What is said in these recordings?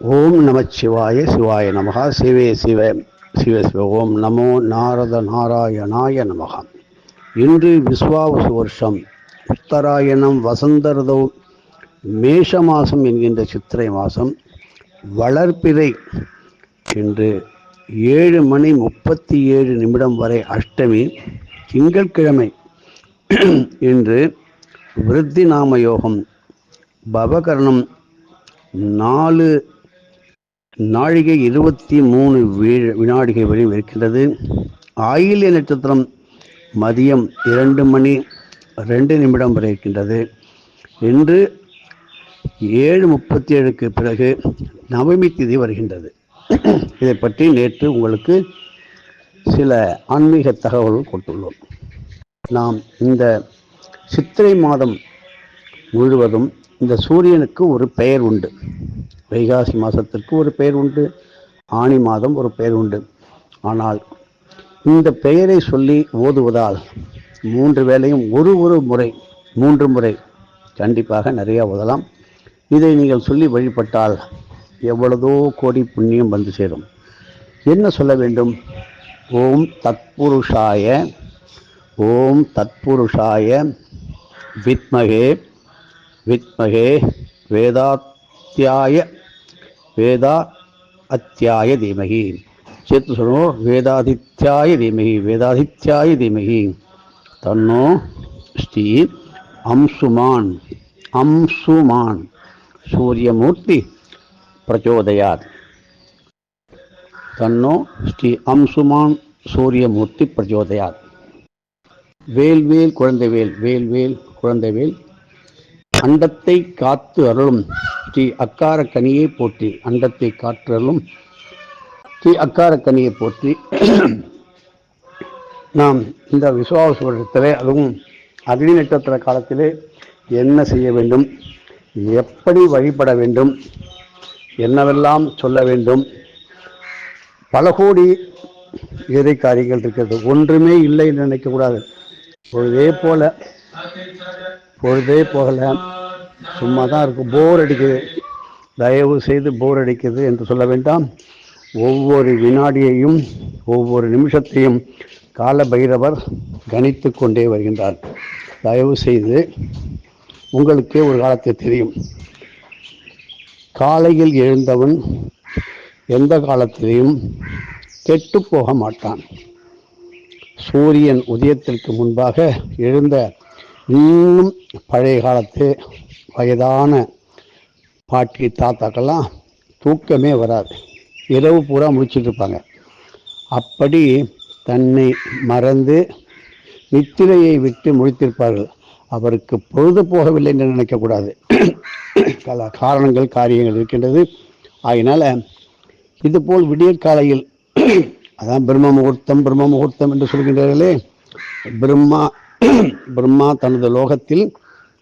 ஓம் நமச்சிவாய சிவாய நமகா. சிவே சிவ சிவ சிவ. ஓம் நமோ நாரத நாராயணாய நமகா. இன்று விஸ்வாவசு வருஷம். உத்தராயணம் வசந்த ரிதௌ மேஷ மாதம் என்கின்ற சித்திரை மாதம் வளர்ப்பிறை இன்று ஏழு மணி முப்பத்தி ஏழு நிமிடம் வரை அஷ்டமி. திங்கட்கிழமை இன்று விருத்தி நாம யோகம். பவகரணம் நாலு நாழிகை இருபத்தி மூணு வீ- வினாடிகள் வரை இருக்கின்றது. ஆயில்ய நட்சத்திரம் மதியம் இரண்டு மணி ரெண்டு நிமிடம் வரை இருக்கின்றது. இன்று ஏழு முப்பத்தி ஏழுக்கு பிறகு நவமி திதி வருகின்றது. இதை பற்றி நேற்று உங்களுக்கு சில ஆன்மீக தகவல்கள் கொடுத்துள்ளோம். நாம் இந்த சித்திரை மாதம் முழுவதும் இந்த சூரியனுக்கு ஒரு பெயர் உண்டு. வைகாசி மாதத்திற்கு ஒரு பெயர் உண்டு. ஆனி மாதம் ஒரு பெயர் உண்டு. ஆனால் இந்த பெயரை சொல்லி ஓதுவதால் மூன்று வேளையும் ஒரு ஒரு முறை மூன்று முறை கண்டிப்பாக நிறையா ஓதலாம். இதை நீங்கள் சொல்லி வழிபட்டால் எவ்வளதோ கோடி புண்ணியம் வந்து சேரும். என்ன சொல்ல வேண்டும்? ஓம் தத்புருஷாய ஓம் தத்புருஷாய வித்மகே வித்மகே வேதாத்தியாய வேதா அத்தியாய தீமகி. சேர்த்து சொல்லணும் வேதாதித்யாய தீமகி வேதாதித்யாய தீமகி. தன்னோ ஸ்ரீ அம்சுமான் அம்சுமான் சூரியமூர்த்தி பிரச்சோதயாத். தன்னோ ஸ்ரீ அம்சுமான் சூரியமூர்த்தி பிரச்சோதயாத். வேல்வேல் குழந்தைவேல் வேல்வேல் குழந்தைவேல் அண்டத்தை காத்து அருளும் ஸ்ரீ அக்கார கனியை போற்றி அண்டத்தை காற்றலும் அருளும் ஸ்ரீ அக்கார கனியை போற்றி நாம் இந்த விசுவாச வருடத்திலே அதுவும் அக்னி நட்சத்திர காலத்திலே என்ன செய்ய வேண்டும்? எப்படி வழிபட வேண்டும்? என்னவெல்லாம் சொல்ல வேண்டும்? பல கோடி இறை காரியங்கள் இருக்கிறது. ஒன்றுமே இல்லை என்று நினைக்கக்கூடாது. பொழுதே போல பொழுதே போகல. சும்மா தான் இருக்கும் போர் அடிக்குது. தயவு செய்து போர் அடிக்குது என்று சொல்ல வேண்டாம். ஒவ்வொரு வினாடியையும் ஒவ்வொரு நிமிஷத்தையும் கால பைரவர் கணித்து கொண்டே வருகின்றார். தயவு செய்து உங்களுக்கே ஒரு காலத்தில் தெரியும். காலையில் எழுந்தவன் எந்த காலத்திலையும் கெட்டு போக மாட்டான். சூரியன் உதயத்திற்கு முன்பாக எழுந்த இன்னும் பழைய காலத்து வயதான பாட்டி தாத்தாக்கெல்லாம் தூக்கமே வராது. இரவு பூரா முடிச்சிட்டு இருப்பாங்க அப்படி தன்னை மறந்து நித்திரையை விட்டு முடித்திருப்பார்கள் அவருக்கு பொழுது போகவில்லை என்று நினைக்கக்கூடாது. பல காரணங்கள் காரியங்கள் இருக்கின்றது. ஆகினால இதுபோல் விடியற்காலையில் அதான் பிரம்ம முகூர்த்தம் பிரம்ம முகூர்த்தம் என்று சொல்கின்றார்களே. பிரம்மா பிரம்மா தனது லோகத்தில்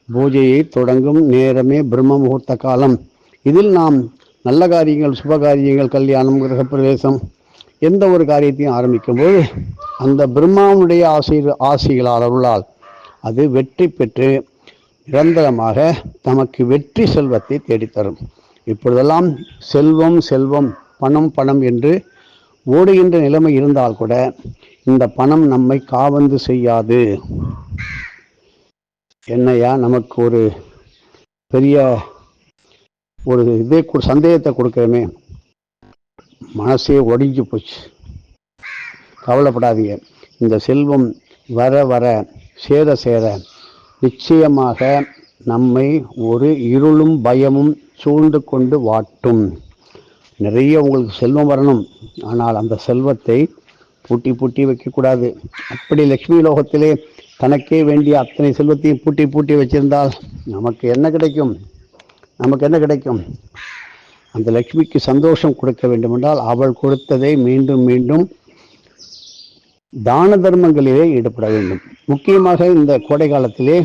பூஜையை தொடங்கும் நேரமே பிரம்ம முகூர்த்த காலம் இதில் நாம் நல்ல காரியங்கள் சுப காரியங்கள் கல்யாணம் கிரகப்பிரவேசம் எந்த ஒரு காரியத்தையும் ஆரம்பிக்கும்போது அந்த பிரம்மாவுடைய ஆசை ஆசைகளால் அருளால் அது வெற்றி பெற்று நிரந்தரமாக தமக்கு வெற்றி செல்வத்தை தேடித்தரும். இப்பொழுதெல்லாம் செல்வம் செல்வம் பணம் பணம் என்று ஓடுகின்ற நிலைமை இருந்தால் கூட இந்த பணம் நம்மை காவந்து செய்யாது. என்னையா நமக்கு ஒரு பெரிய ஒரு இதே சந்தேகத்தை கொடுக்குறமே. மனசே ஒடிஞ்சு போச்சு. கவலைப்படாதீங்க. இந்த செல்வம் வர வர சேர சேர நிச்சயமாக நம்மை ஒரு இருளும் பயமும் சூழ்ந்து கொண்டு வாட்டும். நிறைய உங்களுக்கு செல்வம் வரணும். ஆனால் அந்த செல்வத்தை பூட்டி பூட்டி வைக்கக்கூடாது. அப்படி லக்ஷ்மி லோகத்திலே தனக்கே வேண்டிய அத்தனை செல்வத்தையும் பூட்டி பூட்டி வச்சிருந்தால் நமக்கு என்ன கிடைக்கும்? நமக்கு என்ன கிடைக்கும்? அந்த லக்ஷ்மிக்கு சந்தோஷம் கொடுக்க வேண்டுமென்றால் அவள் கொடுத்ததை மீண்டும் மீண்டும் தான தர்மங்களிலே ஈடுபட வேண்டும். முக்கியமாக இந்த கோடை காலத்திலே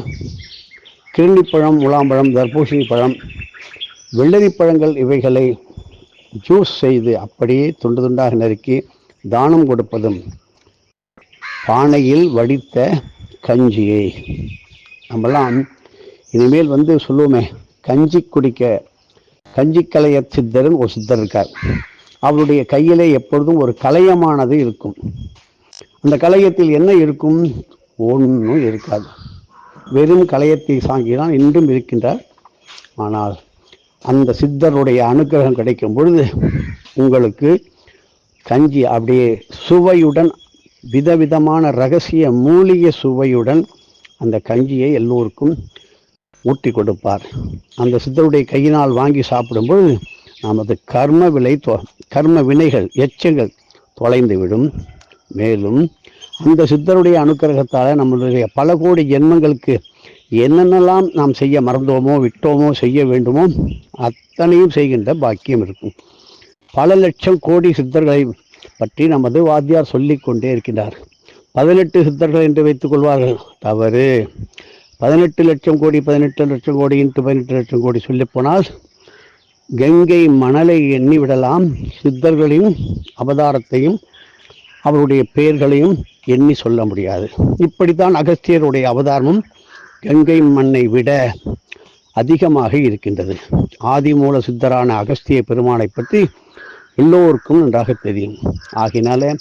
கிருணிப்பழம் முலாம்பழம் தர்பூசணி பழம் வெள்ளரி பழங்கள் இவைகளை ஜூஸ் செய்து அப்படியே துண்டு துண்டாக நறுக்கி தானம் கொடுப்பதும் பானையில் வடித்த கஞ்சியை. நம்மெல்லாம் இனிமேல் வந்து சொல்லுவோமே கஞ்சி குடிக்க. கஞ்சி கலைய சித்தர்னு ஒரு சித்தர் இருக்கார். அவருடைய கையிலே எப்பொழுதும் ஒரு கலையமானது இருக்கும். அந்த கலையத்தில் என்ன இருக்கும்? ஒன்றும் இருக்காது. வெறும் கலையத்தை சாங்கிதான் இன்றும் இருக்கின்றார். ஆனால் அந்த சித்தருடைய அனுக்கிரகம் கிடைக்கும் பொழுது உங்களுக்கு கஞ்சி அப்படியே சுவையுடன் விதவிதமான ரகசிய மூலிகை சுவையுடன் அந்த கஞ்சியை எல்லோருக்கும் ஊட்டி கொடுப்பார். அந்த சித்தருடைய கையினால் வாங்கி சாப்பிடும்பொழுது நமது கர்ம விலை தொ கர்ம வினைகள் எச்சங்கள் தொலைந்துவிடும். மேலும் அந்த சித்தருடைய அனுக்கிரகத்தால் நம்மளுடைய பல கோடி ஜென்மங்களுக்கு என்னென்னலாம் நாம் செய்ய மறந்தோமோ விட்டோமோ செய்ய வேண்டுமோ அத்தனையும் செய்கின்ற பாக்கியம் இருக்கும். பல லட்சம் கோடி சித்தர்களை பற்றி நமது வாத்தியார் சொல்லிக்கொண்டே இருக்கின்றார். பதினெட்டு சித்தர்கள் என்று வைத்துக் கொள்வார்கள். தவறு. பதினெட்டு லட்சம் கோடி பதினெட்டு லட்சம் கோடி இன்ட்டு பதினெட்டு லட்சம் கோடி சொல்லிப்போனால் கங்கை மணலை எண்ணி விடலாம். அவதாரத்தையும் அவருடைய பெயர்களையும் எண்ணி சொல்ல முடியாது. இப்படித்தான் அகஸ்தியருடைய அவதாரமும் கங்கை மண்ணை விட அதிகமாக இருக்கின்றது. ஆதிமூல சித்தரான அகஸ்திய பெருமானை பற்றி எல்லோருக்கும் நன்றாக தெரியும். ஆகினால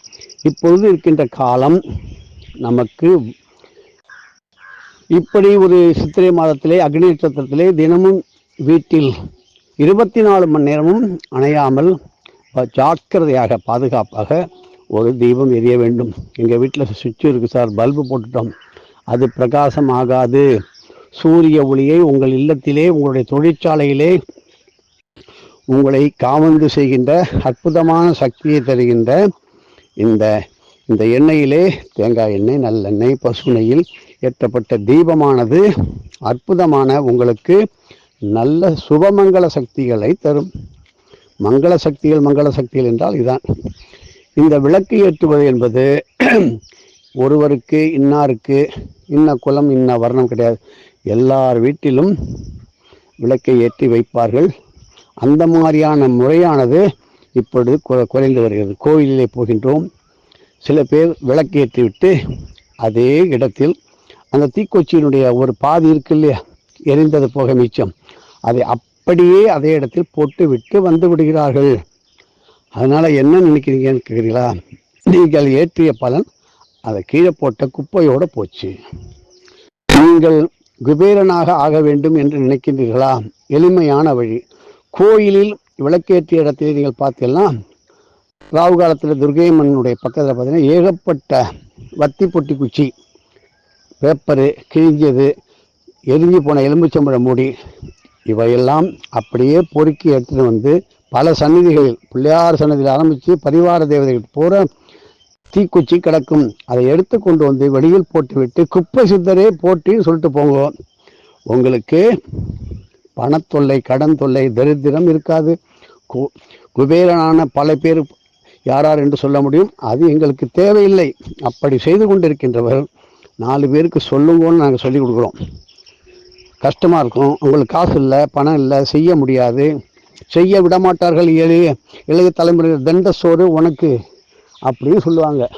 இப்பொழுது இருக்கின்ற காலம் நமக்கு இப்படி ஒரு சித்திரை மாதத்திலே அக்னி நட்சத்திரத்திலே தினமும் வீட்டில் இருபத்தி நாலு மணி நேரமும் அணையாமல் ஜாக்கிரதையாக பாதுகாப்பாக ஒரு தீபம் எரிய வேண்டும். எங்கள் வீட்டில் சுவிட்ச் இருக்குது சார் பல்பு போட்டுட்டோம். அது பிரகாசம் ஆகாது சூரிய ஒளியை உங்கள் இல்லத்திலே உங்களுடைய தொழிற்சாலையிலே உங்களை காவந்து செய்கின்ற அற்புதமான சக்தியை தருகின்ற இந்த இந்த எண்ணெயிலே தேங்காய் எண்ணெய் நல்லெண்ணெய் பசு நெய்யில் ஏற்றப்பட்ட தீபமானது அற்புதமான உங்களுக்கு நல்ல சுபமங்கள சக்திகளை தரும். மங்கள சக்திகள் மங்கள சக்திகள் என்றால் இதுதான் இந்த விளக்கு ஏற்றுவது என்பது ஒருவருக்கு இன்னாருக்கு இன்ன குலம் இன்ன வர்ணம் கிடையாது. எல்லார் வீட்டிலும் விளக்கை ஏற்றி வைப்பார்கள். அந்த மாதிரியான முறையானது இப்பொழுது கு- குறைந்து வருகிறது. கோயிலிலே போகின்றோம். சில பேர் விளக்கேற்றி விட்டு அதே இடத்தில் அந்த தீக்கொச்சியினுடைய ஒரு பாதி இருக்கு இல்லையா? எரிந்தது போக மிச்சம். அதை அப்படியே அதே இடத்தில் போட்டு விட்டு வந்து விடுகிறார்கள். அதனால் என்ன நினைக்கிறீங்கன்னு கேட்குறீங்களா நீங்கள் ஏற்றிய பலன் அதை கீழே போட்ட குப்பையோடு போச்சு. நீங்கள் குபேரனாக ஆக வேண்டும் என்று நினைக்கின்றீர்களா? எளிமையான வழி. கோயிலில் விளக்கேற்றிய இடத்தில் நீங்கள் பார்த்தீங்கன்னா ராகு காலத்தில் துர்கையம்மனுடைய பக்கத்தில் பார்த்தீங்கன்னா ஏகப்பட்ட வத்தி பொட்டி குச்சி பேப்பரு கிழிஞ்சது எரிஞ்சு போன எலும்புச்சம்பழம் மூடி இவையெல்லாம் அப்படியே பொறுக்கி எடுத்துகிட்டு வந்து பல சந்நிதிகளில் பிள்ளையார் சன்னதியில் ஆரம்பித்து பரிவார தேவதைகள் பூரா தீக்குச்சி கிடக்கும். அதை எடுத்து கொண்டு வந்து வெளியில் போட்டுவிட்டு குப்பை சித்தரே போட்டின்னு சொல்லிட்டு போங்க. உங்களுக்கு பணத்தொல்லை கடன் தொல்லை தரித்திரம் இருக்காது. கு- குபேரனான பல பேர் யாரார் என்று சொல்ல முடியும்? அது எங்களுக்கு தேவையில்லை. அப்படி செய்து கொண்டிருக்கின்றவர் நாலு பேருக்கு சொல்லுங்கன்னு நாங்கள் சொல்லி கொடுக்குறோம். கஷ்டமாக இருக்கும். உங்களுக்கு காசு இல்லை பணம் இல்லை செய்ய முடியாது. செய்ய விட மாட்டார்கள் இளைய தலைமுறை தண்ட சோறு உனக்கு அப்படின்னு சொல்லுவாங்க.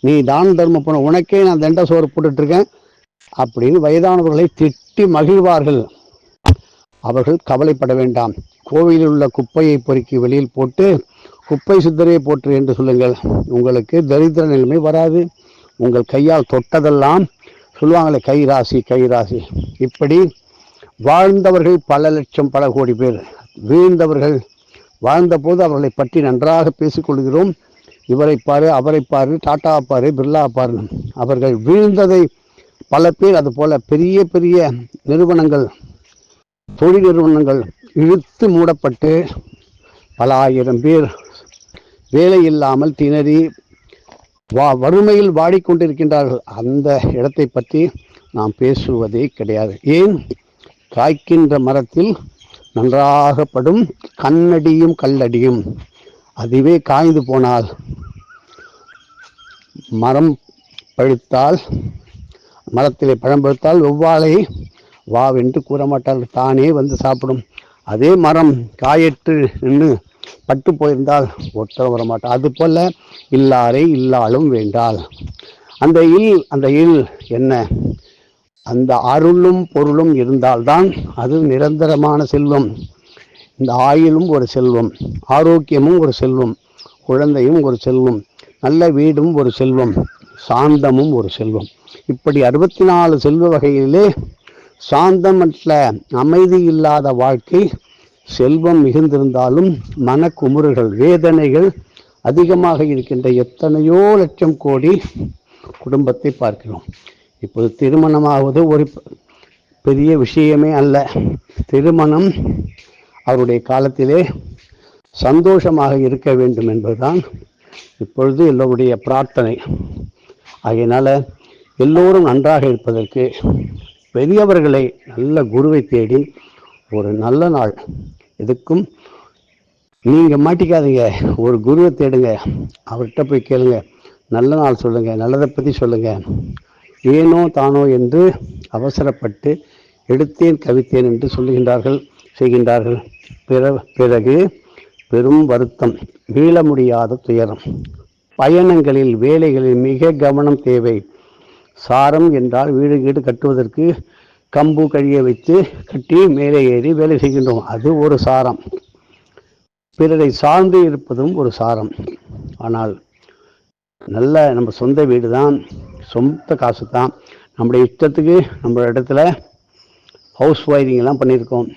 நீ தான தர்மம் பண்ண. உனக்கே நான் தண்ட சோறு போட்டுட்ருக்கேன் அப்படின்னு வயதானவர்களை திட்டி மகிழ்வார்கள். அவர்கள் கவலைப்பட வேண்டாம். கோவிலில் உள்ள குப்பையை பொறுக்கி வெளியில் போட்டு குப்பை சித்தரை போற்று என்று சொல்லுங்கள். உங்களுக்கு தரித்திர நிலைமை வராது. உங்கள் கையால் தொட்டதெல்லாம் சொல்லுவாங்களே கை ராசி கை ராசி இப்படி வாழ்ந்தவர்கள் பல லட்சம் பல கோடி பேர். வீழ்ந்தவர்கள் வாழ்ந்தபோது அவர்களை பற்றி நன்றாக பேசிக்கொள்கிறோம் இவரை பாரு அவரை பாரு டாட்டா பாரு பிர்லா பாரு. அவர்கள் வீழ்ந்ததை பல பேர் அதுபோல் பெரிய பெரிய நிறுவனங்கள் தொழில் நிறுவனங்கள் இழுத்து மூடப்பட்டு பல ஆயிரம் பேர் வேலை இல்லாமல் திணறி வா வறுமையில் வாடிக்கொண்டிருக்கின்றார்கள். அந்த இடத்தை பற்றி நாம் பேசுவதே கிடையாது. ஏன்? காய்க்கின்ற மரத்தில் நன்றாகப்படும் கண்ணடியும் கல்லடியும் அதுவே காய்ந்து போனால் மரம் பழுத்தால் மரத்திலே பழம் பழுத்தால் வா வென்று கூற மாட்டால் தானே வந்து சாப்பிடும். அதே மரம் காயற்று நின்று பட்டு போயிருந்தால் ஒருத்தர் வர மாட்டார் அது போல இல்லாரே இல்லாலும் வேண்டால் அந்த இல் அந்த இல் என்ன? அந்த அருளும் பொருளும் இருந்தால்தான் அது நிரந்தரமான செல்வம். இந்த ஆயுளும் ஒரு செல்வம் ஆரோக்கியமும் ஒரு செல்வம் குழந்தையும் ஒரு செல்வம் நல்ல வீடும் ஒரு செல்வம் சாந்தமும் ஒரு செல்வம். இப்படி அறுபத்தி நாலு செல்வ வகையிலே சாந்தமற்ற அமைதி இல்லாத வாழ்க்கை செல்வம் மிகுந்திருந்தாலும் மனக்குமுறுகள் வேதனைகள் அதிகமாக இருக்கின்ற எத்தனையோ லட்சம் கோடி குடும்பத்தை பார்க்கிறோம். இப்போது திருமணமாவது ஒரு பெரிய விஷயமே அல்ல. திருமணம் அவருடைய காலத்திலே சந்தோஷமாக இருக்க வேண்டும் என்பதுதான் இப்பொழுது எல்லோருடைய பிரார்த்தனை. ஆகையினால் எல்லோரும் நன்றாக இருப்பதற்கு பெரியவர்களை நல்ல குருவை தேடி ஒரு நல்ல நாள். எதுக்கும் நீங்கள் மாட்டிக்காதீங்க. ஒரு குருவை தேடுங்க. அவர்கிட்ட போய் கேளுங்க. நல்ல நாள் சொல்லுங்கள் நல்லதை பற்றி சொல்லுங்கள் ஏனோ தானோ என்று அவசரப்பட்டு எடுத்தேன் கவித்தேன் என்று சொல்லுகின்றார்கள் செய்கின்றார்கள். பிற பிறகு பெரும் வருத்தம். மீள முடியாத துயரம். பயணங்களில் வேலைகளில் மிக கவனம் தேவை. சாரம் என்றால் வீடு கீடு கட்டுவதற்கு கம்பு கழிய வைத்து கட்டி மேலே ஏறி வேலை செய்கின்றோம். அது ஒரு சாரம். பிறரை சார்ந்து இருப்பதும் ஒரு சாரம். ஆனால் நல்ல நம்ம சொந்த வீடு தான் சொந்த காசு தான் நம்முடைய இஷ்டத்துக்கு நம்ம இடத்துல ஹவுஸ் ஒயரிங்லாம் பண்ணியிருக்கோம்.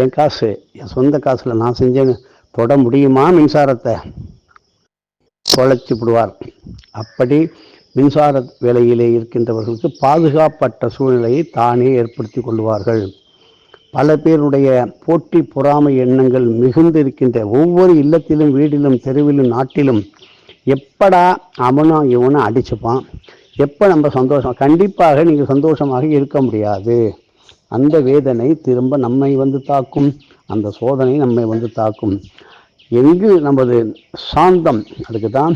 என் காசு என் சொந்த காசில் நான் செஞ்சேன்னு தொட முடியுமா மின்சாரத்தை? தொலைச்சி விடுவார். அப்படி மின்சார வேலையிலே இருக்கின்றவர்களுக்கு பாதுகாப்பற்ற சூழ்நிலையை தானே ஏற்படுத்தி கொள்வார்கள். பல பேருடைய போட்டி பொறாமை எண்ணங்கள் மிகுந்து இருக்கின்ற ஒவ்வொரு இல்லத்திலும் வீடிலும் தெருவிலும் நாட்டிலும் எப்படா அவனும் இவனும் அடிச்சுப்பான். எப்போ நம்ம சந்தோஷம்? கண்டிப்பாக நீங்கள் சந்தோஷமாக இருக்க முடியாது. அந்த வேதனை திரும்ப நம்மை வந்து தாக்கும். அந்த சோதனை நம்மை வந்து தாக்கும். எங்கு நமது சாந்தம் அதுக்கு தான்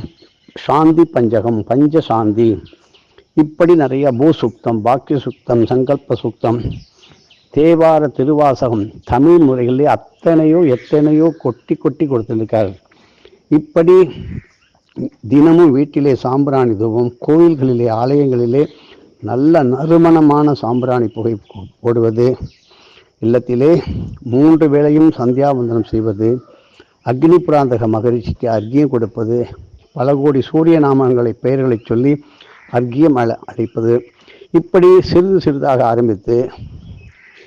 சாந்தி பஞ்சகம் பஞ்ச சாந்தி. இப்படி நிறைய பூசுக்தம் பாக்கிய சுக்தம் சங்கல்ப சுக்தம் தேவார திருவாசகம் தமிழ் முறைகளிலே அத்தனையோ எத்தனையோ கொட்டி கொட்டி கொடுத்திருக்கார். இப்படி தினமும் வீட்டிலே சாம்பிராணி தூபம் கோயில்களிலே ஆலயங்களிலே நல்ல நறுமணமான சாம்பிராணி புகை போடுவது இல்லத்திலே மூன்று வேளையும் சந்தியாவந்தனம் செய்வது அக்னி புராந்தக மகரிஷிக்கு அர்க்கியம் கொடுப்பது பல கோடி சூரிய நாமங்களை பெயர்களை சொல்லி அர்க்கியம் அழ அளிப்பது. இப்படி சிறிது சிறிதாக ஆரம்பித்து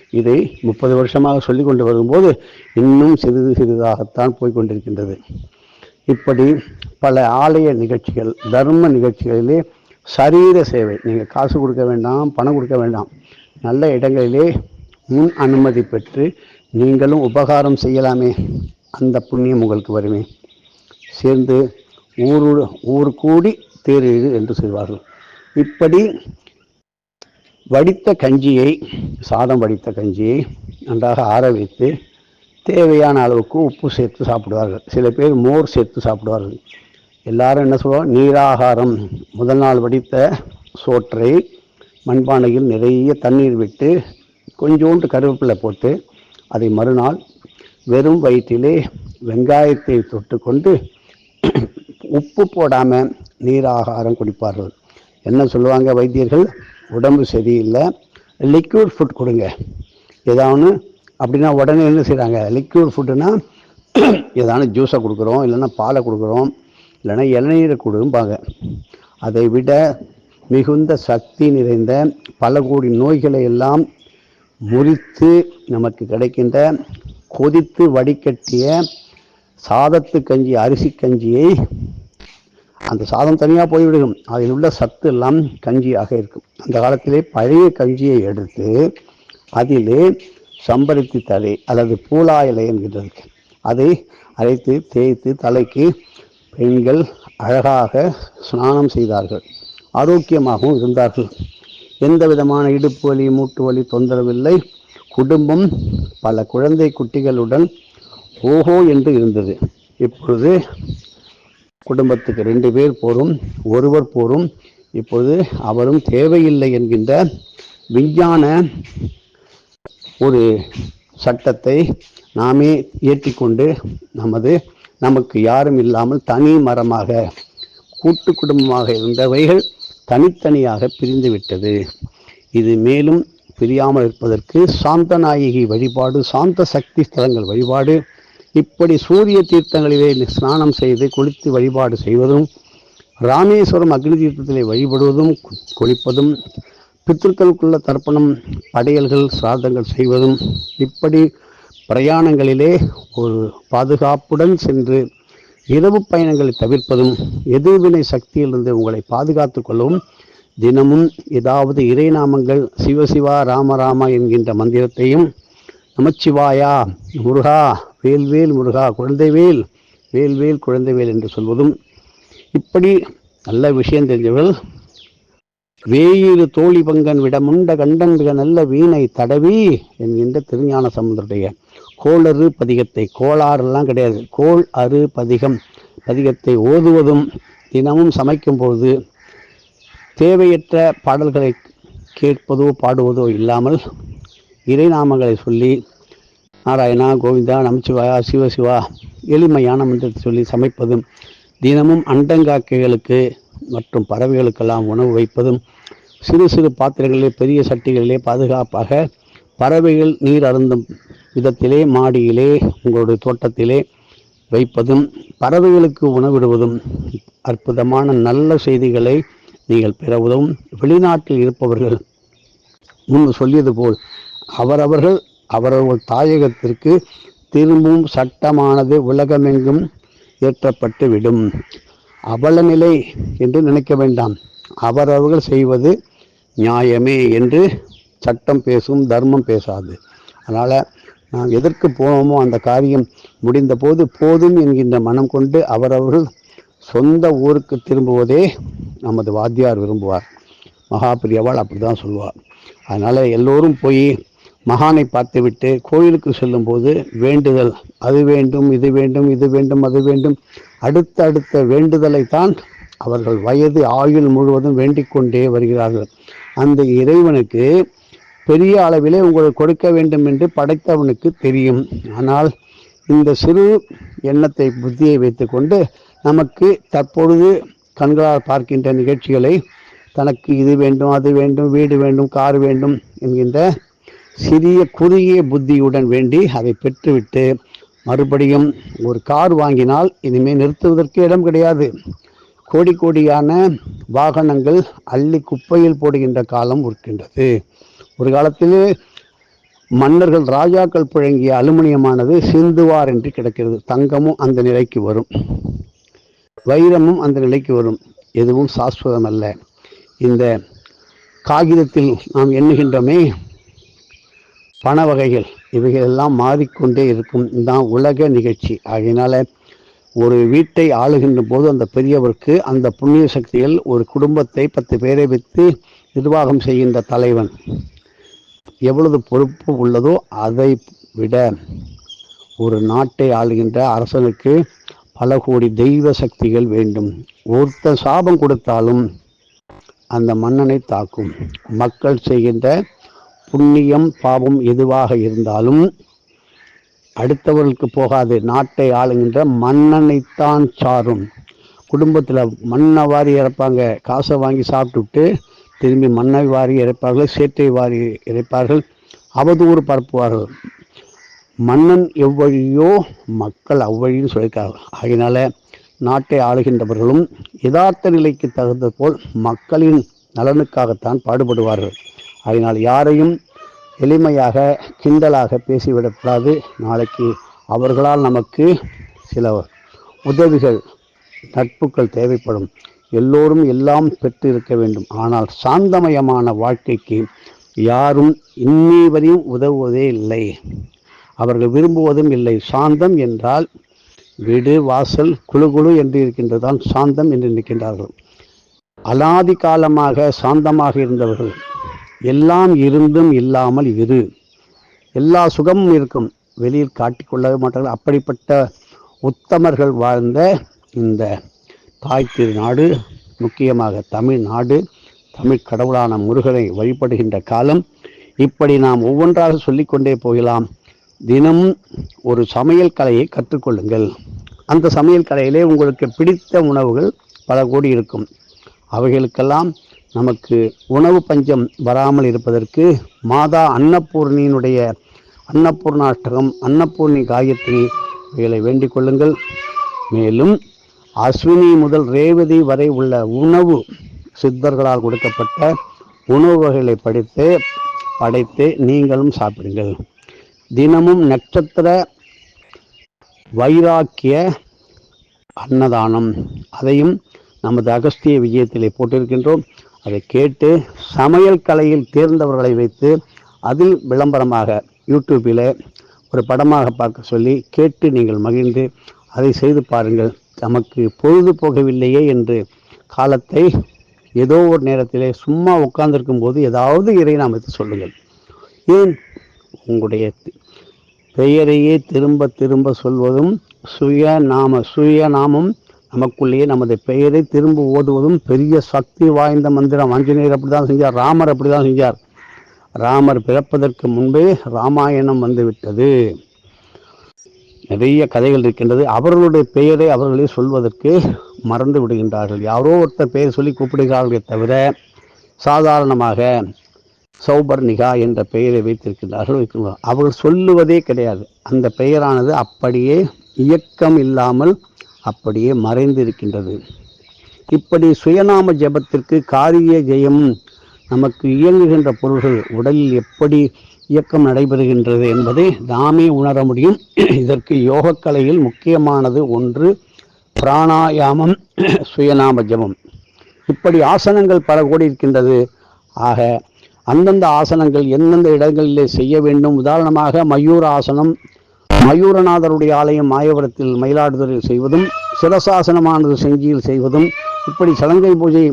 இதை முப்பது வருஷமாக சொல்லி கொண்டு வரும்போது இன்னும் சிறிது சிறிதாகத்தான் போய்கொண்டிருக்கின்றது இப்படி பல ஆலய நிகழ்ச்சிகள் தர்ம நிகழ்ச்சிகளிலே சரீர சேவை நீங்கள் காசு கொடுக்க வேண்டாம் பணம் கொடுக்க வேண்டாம் நல்ல இடங்களிலே முன் அனுமதி பெற்று நீங்களும் உபகாரம் செய்யலாமே அந்த புண்ணியம் உங்களுக்கு வருமே. சேர்ந்து ஊரு ஊர் கூடி தேரிடு என்று சொல்வார்கள். இப்படி வடித்த கஞ்சியை சாதம் வடித்த கஞ்சியை நன்றாக ஆற வைத்து தேவையான அளவுக்கு உப்பு சேர்த்து சாப்பிடுவார்கள். சில பேர் மோர் சேர்த்து சாப்பிடுவார்கள். எல்லாரும் என்ன சொல்லுவாங்க நீராகாரம். முதல் நாள் வடித்த சோற்றை மண்பானையில் நிறைய தண்ணீர் விட்டு கொஞ்சோண்டு கருவேப்பிலை போட்டு அதை மறுநாள் வெறும் வயிற்றிலே வெங்காயத்தை தொட்டுக்கொண்டு உப்பு போடாமல் நீர் ஆகாரம் குடிப்பார்கள். என்ன சொல்லுவாங்க வைத்தியர்கள்? உடம்பு சரியில்லை லிக்யூட் ஃபுட் கொடுங்க. ஏதாவது அப்படின்னா உடனே என்ன செய்கிறாங்க லிக்யூட் ஃபுட்டுனா ஏதாவது ஜூஸை கொடுக்குறோம் இல்லைன்னா பாலை கொடுக்குறோம் இல்லைன்னா இளநீரை கொடுப்பாங்க அதை விட மிகுந்த சக்தி நிறைந்த பல கோடி நோய்களை எல்லாம் முறித்து நமக்கு கிடைக்கின்ற கொதித்து வடிகட்டிய சாதத்து கஞ்சி அரிசி கஞ்சியை அந்த சாதம் தனியாக போய்விடும். அதில் உள்ள சத்து எல்லாம் கஞ்சியாக இருக்கும். அந்த காலத்திலே பழைய கஞ்சியை எடுத்து அதிலே சம்பருத்தி தலை அல்லது பூலா இலை என்கின்றது. அதை அரைத்து தேய்த்து தலைக்கு பெண்கள் அழகாக ஸ்நானம் செய்தார்கள். ஆரோக்கியமாகவும் இருந்தார்கள். எந்த விதமான இடுப்பு வலி மூட்டு வலி தொந்தரவில்லை குடும்பம் பல குழந்தை குட்டிகளுடன் ஓஹோ என்று இருந்தது. இப்பொழுது குடும்பத்துக்கு ரெண்டு பேர் போரும் ஒருவர் போரும். இப்பொழுது அவரும் தேவையில்லை என்கின்ற விஞ்ஞான ஒரு சட்டத்தை நாமே ஏற்றிக்கொண்டு நமது நமக்கு யாரும் இல்லாமல் தனி மரமாக கூட்டு குடும்பமாக இருந்தவைகள் தனித்தனியாக பிரிந்துவிட்டது இது மேலும் பிரியாமல் இருப்பதற்கு சாந்த நாயகி வழிபாடு சாந்த சக்தி ஸ்தலங்கள் வழிபாடு இப்படி சூரிய தீர்த்தங்களிலே ஸ்நானம் செய்து குளித்து வழிபாடு செய்வதும் ராமேஸ்வரம் அக்னி தீர்த்தத்திலே வழிபடுவதும் குளிப்பதும் பித்திருக்களுக்குள்ள தர்ப்பணம் படையல்கள் சாதங்கள் செய்வதும் இப்படி பிரயாணங்களிலே ஒரு பாதுகாப்புடன் சென்று இரவு பயணங்களை தவிர்ப்பதும் எதிர்வினை சக்தியிலிருந்து உங்களை பாதுகாத்து கொள்ளவும் தினமும் ஏதாவது இறைநாமங்கள் சிவசிவா ராமராமா என்கின்ற மந்திரத்தையும் நமச்சிவாயா முருகா வேல்வேல் முருகா குழந்தைவேல் வேல்வேல் குழந்தைவேல் என்று சொல்வதும் இப்படி நல்ல விஷயம் தெரிஞ்சவர்கள் வேயிறு தோழி பங்கன் விடமுண்ட கண்டன் மிக நல்ல வீணை தடவி என்கின்ற திருஞான சமுதருடைய கோளறு பதிகத்தை கோளாறுலாம் கிடையாது கோள் அறு பதிகம் பதிகத்தை ஓதுவதும் தினமும் சமைக்கும் பொழுது தேவையற்ற பாடல்களை கேட்பதோ பாடுவதோ இல்லாமல் இறைநாமங்களை சொல்லி நாராயணா கோவிந்தா நமச்சிவாயா சிவசிவா எளிமையான மந்திரத்தை சொல்லி சமைப்பதும் தினமும் அண்டங்காக்கைகளுக்கு மற்றும் பறவைகளுக்கெல்லாம் உணவு வைப்பதும் சிறு சிறு பாத்திரங்களிலே பெரிய சட்டிகளிலே பாதுகாப்பாக பறவைகள் நீர் அருந்தும் விதத்திலே மாடியிலே உங்களுடைய தோட்டத்திலே வைப்பதும் பறவைகளுக்கு உணவிடுவதும் அற்புதமான நல்ல செய்திகளை நீங்கள் பெற உதவும் வெளிநாட்டில் இருப்பவர்கள் முன்பு சொல்லியது போல் அவரவர்கள் அவரவர்கள் தாயகத்திற்கு திரும்பும் சட்டமானது உலகமெங்கும் ஏற்றப்பட்டு விடும் அவல நிலை என்று நினைக்க வேண்டாம். அவரவர்கள் செய்வது நியாயமே என்று சட்டம் பேசும் தர்மம் பேசாது. அதனால் நாம் எதற்கு போனோமோ அந்த காரியம் முடிந்த போது போதும் என்கின்ற மனம் கொண்டு அவரவர்கள் சொந்த ஊருக்கு திரும்புவதே நமது வாத்தியார் விரும்புவார். மகாபிரியவாள் அப்படி தான் சொல்லுவார் அதனால் எல்லோரும் போய் மகானை பார்த்துவிட்டு கோயிலுக்கு செல்லும்போது வேண்டுதல் அது வேண்டும் இது வேண்டும் இது வேண்டும் அது வேண்டும் அடுத்த அடுத்த வேண்டுதலை தான் அவர்கள் வயது ஆயுள் முழுவதும் வேண்டிக்கொண்டே வருகிறார்கள். அந்த இறைவனுக்கு பெரிய அளவிலே உங்களுக்கு கொடுக்க வேண்டும் என்று படைத்தவனுக்கு தெரியும். ஆனால் இந்த சிறு எண்ணத்தை புத்தியை வைத்துக்கொண்டு நமக்கு தற்பொழுது கண்களால் பார்க்கின்ற நிகழ்ச்சிகளை தனக்கு இது வேண்டும் அது வேண்டும் வீடு வேண்டும் கார் வேண்டும் என்கின்ற சிறிய குறுகிய புத்தியுடன் வேண்டி அதை பெற்றுவிட்டு மறுபடியும் ஒரு கார் வாங்கினால் இனிமேல் நிறுத்துவதற்கு இடம் கிடையாது. கோடி கோடியான வாகனங்கள் அள்ளி குப்பையில் போடுகின்ற காலம் இருக்கின்றது ஒரு காலத்தில் மன்னர்கள் ராஜாக்கள் புழங்கிய அலுமினியமானது சிந்துவார் என்று கிடக்கிறது. தங்கமும் அந்த நிலைக்கு வரும். வைரமும் அந்த நிலைக்கு வரும். எதுவும் சாஸ்வதம் அல்ல இந்த காகிதத்தில் நாம் எண்ணுகின்றோமே பண வகைகள் இவைகள் எல்லாம் மாறிக்கொண்டே இருக்கும். தான் உலக நிகழ்ச்சி. ஆகையினால் ஒரு வீட்டை ஆளுகின்ற போது அந்த பெரியவருக்கு அந்த புண்ணிய சக்திகள் ஒரு குடும்பத்தை பத்து பேரை வைத்து நிர்வாகம் செய்கின்ற தலைவன். எவ்வளவு பொறுப்பு உள்ளதோ அதை விட ஒரு நாட்டை ஆளுகின்ற அரசனுக்கு பல கோடி தெய்வ சக்திகள் வேண்டும். ஒருத்த சாபம் கொடுத்தாலும் அந்த மன்னனை தாக்கும். மக்கள் செய்கின்ற புண்ணியம் பாவம் எதுவாக இருந்தாலும் அடுத்தவர்களுக்கு போகாது. நாட்டை ஆளுகின்ற மன்னனைத்தான் சாரும். குடும்பத்தில் மண்ணை வாரி இறப்பாங்க. காசை வாங்கி சாப்பிட்டுட்டு திரும்பி மண்ணை வாரி இறைப்பார்கள் சேற்றை வாரி இறைப்பார்கள். அவதூறு பரப்புவார்கள். மன்னன் எவ்வழியோ மக்கள் அவ்வழின்னு சொல்லியிருக்கார்கள் அதனால் நாட்டை ஆளுகின்றவர்களும் யதார்த்த நிலைக்கு தகுந்த போல் மக்களின் நலனுக்காகத்தான் பாடுபடுவார்கள். அதனால் யாரையும் எளிமையாக கிண்டலாக பேசிவிடக்கூடாது. நாளைக்கு அவர்களால் நமக்கு சில உதவிகள் நட்புகள் தேவைப்படும். எல்லோரும் எல்லாம் பெற்று இருக்க வேண்டும். ஆனால் சாந்தமயமான வாழ்க்கைக்கு யாரும் இன்னி வரையும் உதவுவதே இல்லை. அவர்கள் விரும்புவதும் இல்லை. சாந்தம் என்றால் வீடு வாசல் குழு குழு என்று இருக்கின்றதான் சாந்தம் என்று நிற்கின்றார்கள் அலாதி காலமாக சாந்தமாக இருந்தவர்கள் எல்லாம் இருந்தும் இல்லாமல் இரு. எல்லா சுகமும் இருக்கும். வெளியில் காட்டிக்கொள்ளவே மாட்டார்கள். அப்படிப்பட்ட உத்தமர்கள் வாழ்ந்த இந்த தாய் திருநாடு முக்கியமாக தமிழ்நாடு தமிழ் கடவுளான முருகனை வழிபடுகின்ற காலம் இப்படி நாம் ஒவ்வொன்றாக சொல்லிக்கொண்டே போகலாம். தினம் ஒரு சமையல் கலையை கற்றுக்கொள்ளுங்கள். அந்த சமையல் கலையிலே உங்களுக்கு பிடித்த உணவுகள் பல கோடி இருக்கும். அவைகளுக்கெல்லாம் நமக்கு உணவு பஞ்சம் வராமல் இருப்பதற்கு மாதா அன்னபூர்ணியினுடைய அன்னபூர்ணாஷ்டகம் அன்னபூர்ணி காயத்ரி இவைகளை வேண்டிக் கொள்ளுங்கள். மேலும் அஸ்வினி முதல் ரேவதி வரை உள்ள உணவு சித்தர்களால் கொடுக்கப்பட்ட உணவு வகைகளை படித்து படைத்து நீங்களும் சாப்பிடுங்கள். தினமும் நட்சத்திர வைராக்கிய அன்னதானம். அதையும் நமது அகஸ்திய விஜயத்திலே போட்டிருக்கின்றோம். அதை கேட்டு சமையல் கலையில் தேர்ந்தவர்களை வைத்து அதில் விளம்பரமாக யூடியூப்பில் ஒரு படமாக பார்க்க சொல்லி கேட்டு நீங்கள் மகிழ்ந்து அதை செய்து பாருங்கள். நமக்கு பொழுது போகவில்லையே என்று காலத்தை ஏதோ ஒரு நேரத்திலே சும்மா உட்கார்ந்துருக்கும் போது ஏதாவது இறை நாமத்தை சொல்லுங்கள். ஏன்? உங்களுடைய பெயரையே திரும்ப திரும்ப சொல்வதும் சுய நாம சுய நாமம் நமக்குள்ளேயே நமது பெயரை திரும்ப ஓதுவதும் பெரிய சக்தி வாய்ந்த மந்திரம். ஆஞ்சநேயர் அப்படிதான் செஞ்சார் ராமர் அப்படிதான் செஞ்சார். ராமர் பிறப்பதற்கு முன்பே ராமாயணம் வந்துவிட்டது. நிறைய கதைகள் இருக்கின்றது. அவர்களுடைய பெயரை அவர்களே சொல்வதற்கு மறந்து விடுகின்றார்கள். யாரோ ஒருத்தர் பெயர் சொல்லி கூப்பிடுகிறார்களே தவிர சாதாரணமாக சௌபர்ணிகா என்ற பெயரை வைத்திருக்கின்றார்கள். அவர்கள் சொல்லுவதே கிடையாது. அந்த பெயரானது அப்படியே இயக்கம் இல்லாமல் அப்படியே மறைந்திருக்கின்றது. இப்படி சுயநாம ஜபத்திற்கு காரிய ஜெயம் நமக்கு இயங்குகின்ற பொருள்கள் உடலில் எப்படி இயக்கம் நடைபெறுகின்றது என்பதை நாமே உணர முடியும். இதற்கு யோகக்கலையில் முக்கியமானது ஒன்று பிராணாயாமம் சுயநாம ஜபம். இப்படி ஆசனங்கள் பல கோடி இருக்கின்றது. ஆக அந்தந்த ஆசனங்கள் எந்தெந்த இடங்களிலே செய்ய வேண்டும். உதாரணமாக மயூர ஆசனம் மயூரநாதருடைய ஆலயம் மாயவரத்தில் மயிலாடுதுறையில் செய்வதும் சிரசாசனமானது செஞ்சியில் செய்வதும் இப்படி சலங்கை பூஜை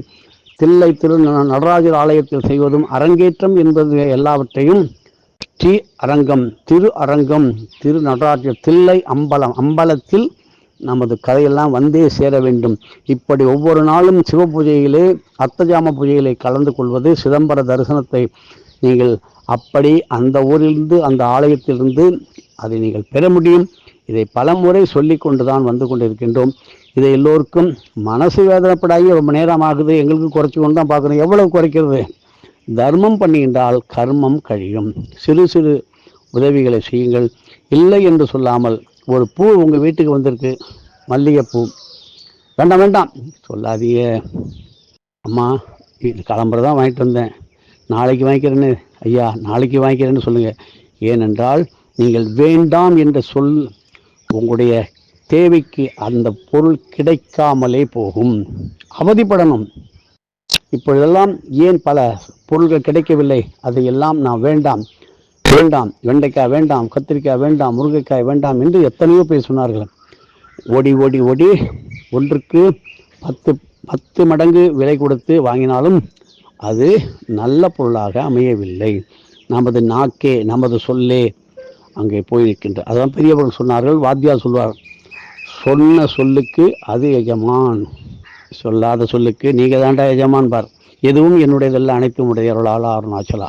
தில்லை திரு நடராஜர் ஆலயத்தில் செய்வதும் அரங்கேற்றம் என்பது எல்லாவற்றையும் ஸ்ரீ அரங்கம் திரு அரங்கம் திரு நடராஜர் தில்லை அம்பலம் அம்பலத்தில் நமது கதையெல்லாம் வந்தே சேர வேண்டும். இப்படி ஒவ்வொரு நாளும் சிவ பூஜையிலே அர்த்தஜாம பூஜையிலே கலந்து கொள்வது சிதம்பர தரிசனத்தை நீங்கள் அப்படி அந்த ஊரிலிருந்து அந்த ஆலயத்திலிருந்து அதை நீங்கள் பெற முடியும். இதை பலமுறை சொல்லி கொண்டு தான் வந்து கொண்டிருக்கின்றோம். இதை எல்லோருக்கும் மனசு வேதனைப்படாகி ரொம்ப நேரம் ஆகுது எங்களுக்கு குறைச்சி கொண்டு தான் பார்க்கணும். எவ்வளவு குறைக்கிறது? தர்மம் பண்ணுகின்றால் கர்மம் கழியும். சிறு சிறு உதவிகளை செய்யுங்கள். இல்லை என்று சொல்லாமல் ஒரு பூ உங்கள் வீட்டுக்கு வந்திருக்கு. மல்லிகைப்பூ. வேண்டாம் வேண்டாம். சொல்லாதீங்க. அம்மா இது கிளம்புற தான் வாங்கிட்டு வந்தேன். நாளைக்கு வாங்கிக்கிறேன்னு. ஐயா நாளைக்கு வாங்கிக்கிறேன்னு சொல்லுங்கள் ஏனென்றால் நீங்கள் வேண்டாம் என்ற சொல் உங்களுடைய தேவைக்கு அந்த பொருள் கிடைக்காமலே போகும். அவதிப்படணும். இப்பொழுதெல்லாம் ஏன் பல பொருள்கள் கிடைக்கவில்லை? அதையெல்லாம் நான் வேண்டாம். வேண்டாம். வெண்டைக்காய் வேண்டாம். கத்திரிக்காய் வேண்டாம். முருங்கைக்காய் வேண்டாம் என்று எத்தனையோ பேர் சொன்னார்கள். ஓடி ஓடி ஓடி ஒன்றுக்கு பத்து பத்து மடங்கு விலை கொடுத்து வாங்கினாலும் அது நல்ல பொருளாக அமையவில்லை. நமது நாக்கே நமது சொல்லே அங்கே போயிருக்கின்ற அதான் பெரியவர்கள் சொன்னார்கள் வாத்தியார் சொல்வார் சொன்ன சொல்லுக்கு அது எஜமான் சொல்லாத சொல்லுக்கு நீங்கள் தாண்டா எஜமான் பார் எதுவும் என்னுடையதெல்லாம் அனைத்தும் உடைய அருளாளா அருணாச்சலா